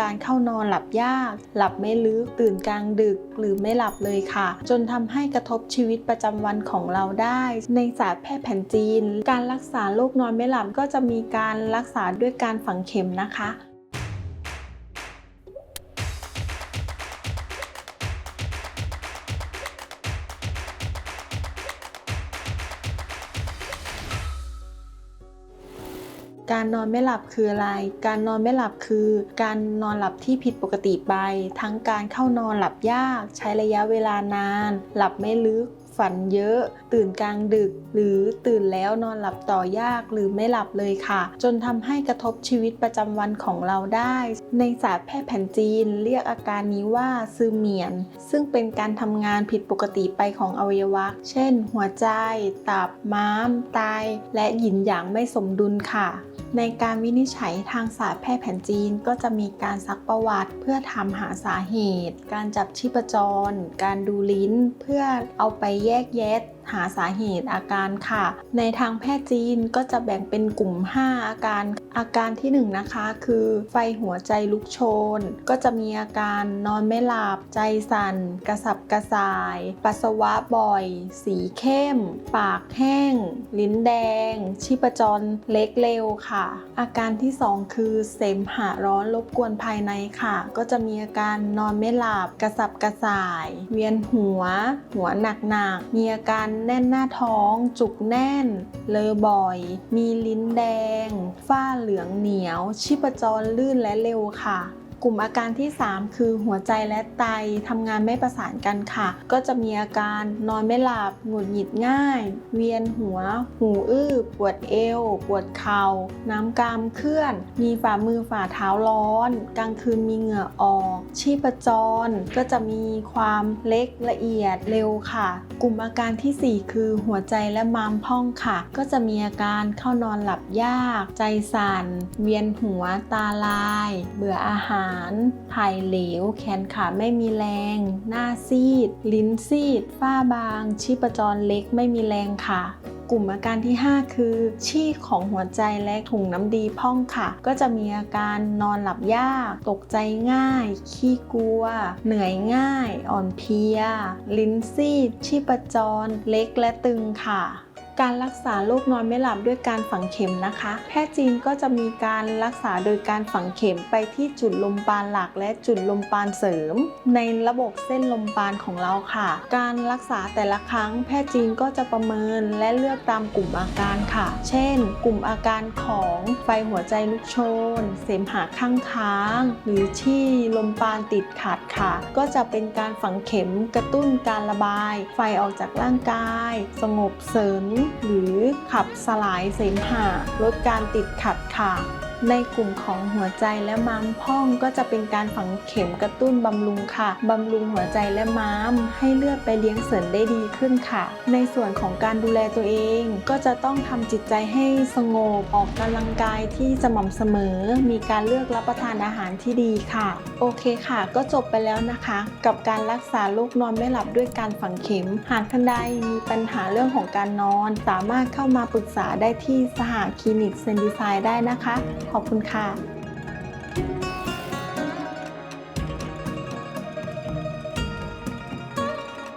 การเข้านอนหลับยาก หลับไม่ลึก ตื่นกลางดึก หรือไม่หลับเลยค่ะ จนทำให้กระทบชีวิตประจำวันของเราได้ ในศาสตร์แพทย์แผนจีน การรักษาโรคนอนไม่หลับก็จะมีการรักษาด้วยการฝังเข็มนะคะ การนอนไม่หลับคืออะไร การนอนไม่หลับคือ การนอนหลับที่ผิดปกติไป ทั้งการเข้านอนหลับยาก ใช้ระยะเวลานาน หลับไม่ลึก ฝันเยอะ ตื่นกลางดึก หรือตื่นแล้วนอนหลับต่อยากหรือไม่หลับเลยค่ะ จนทำให้กระทบชีวิตประจำวันของเราได้ ในศาสตร์แพทย์แผนจีน เรียกอาการนี้ว่าซือเหมียน ซึ่งเป็นการทำงานผิดปกติไปของอวัยวะ เช่น หัวใจ ตับ ม้าม ไต และหยินหยางไม่สมดุลค่ะ ในการวินิจฉัยทางศาสตร์แพทย์แผนจีนก็จะมีการซักประวัติ เพื่อทำหาสาเหตุ การจับชีพจร การดูลิ้น เพื่อเอาไปแยกแยะ หาสาเหตุอาการค่ะ ในทางแพทย์จีนก็จะแบ่งเป็นกลุ่ม 5 อาการ อาการที่ 1 นะคะคือไฟหัวใจลุกโชน ก็จะมีอาการนอนไม่หลับ ใจสั่น กระสับกระส่าย ปัสสาวะบ่อย สีเข้ม ปากแห้ง ลิ้นแดง ชีพจรเล็กเร็วค่ะ อาการที่ 2 คือเสมหะร้อนรบกวนภายในค่ะ ก็จะมีอาการนอนไม่หลับ กระสับกระส่าย เวียนหัว หัวหนักๆ มีอาการแน่นหน้าท้อง จุกแน่น เลอบ่อย มีลิ้นแดง ฝ้าเหลืองเหนียว ชีพจรลื่นและเร็วค่ะ กลุ่มอาการที่ 3 คือหัวใจและไตทำงานไม่ประสานกันค่ะ ก็จะมีอาการนอนไม่หลับหงุดหงิดง่าย เวียนหัว หูอื้อ ปวดเอว ปวดเข่า น้ำกรามเคลื่อน มีฝ่ามือฝ่าเท้าร้อน กลางคืนมีเหงื่อออก ชีพจร ก็จะมีความเล็กละเอียดเร็วค่ะ กลุ่มอาการทีสี่4 คือหัวใจและม้ามพองค่ะ ก็จะมีอาการเข้านอนหลับยาก ใจสั่น เวียนหัวตาลาย เบื่ออาหารถ่ายเหลว แขนขาไม่มีแรง หน้าซีด ลิ้นซีด ฝ้าบาง ชีพจรเล็กไม่มีแรงค่ะกลุ่มอาการที่ 5 คือชีของหัวใจและถุงน้ำดีพองค่ะ ก็จะมีอาการนอนหลับยาก ตกใจง่าย ขี้กลัว เหนื่อยง่าย อ่อนเพลีย ลิ้นซีด ชีพจร เล็กและตึงค่ะ การรักษาโรคนอนไม่หลับด้วยการฝังเข็มนะคะ แพทย์จีนก็จะมีการรักษาโดยการฝังเข็มไปที่จุดลมปราณหลักและจุดลมปราณเสริม ในระบบเส้นลมปราณของเราค่ะ การรักษาแต่ละครั้ง แพทย์จีนก็จะประเมินและเลือกตามกลุ่มอาการค่ะ เช่น กลุ่มอาการของไฟหัวใจลุกโชน เสมหะข้างค้าง หรือที่ลมปราณติดขัดค่ะ ก็จะเป็นการฝังเข็มกระตุ้นการระบาย ไฟออกจากร่างกาย สงบเสริมหรือขับสลายเสมหะลดการติดขัดค่ะ ในกลุ่มของหัวใจและม้ามพองก็จะเป็นการฝังเข็มกระตุ้นบำรุงค่ะบำรุงหัวใจและม้าม ให้เลือดไปเลี้ยงเสริมได้ดีขึ้นค่ะ ในส่วนของการดูแลตัวเอง ก็จะต้องทำจิตใจให้สงบออกกำลังกายที่สม่ำเสมอ มีการเลือกรับประทานอาหารที่ดีค่ะ โอเคค่ะ ก็จบไปแล้วนะคะ กับการรักษาโรคนอนไม่หลับด้วยการฝังเข็ม หากท่านใดมีปัญหาเรื่องของการนอน สามารถเข้ามาปรึกษาได้ที่สหคลินิกเซนดีไซน์ได้นะคะขอบคุณค่ะ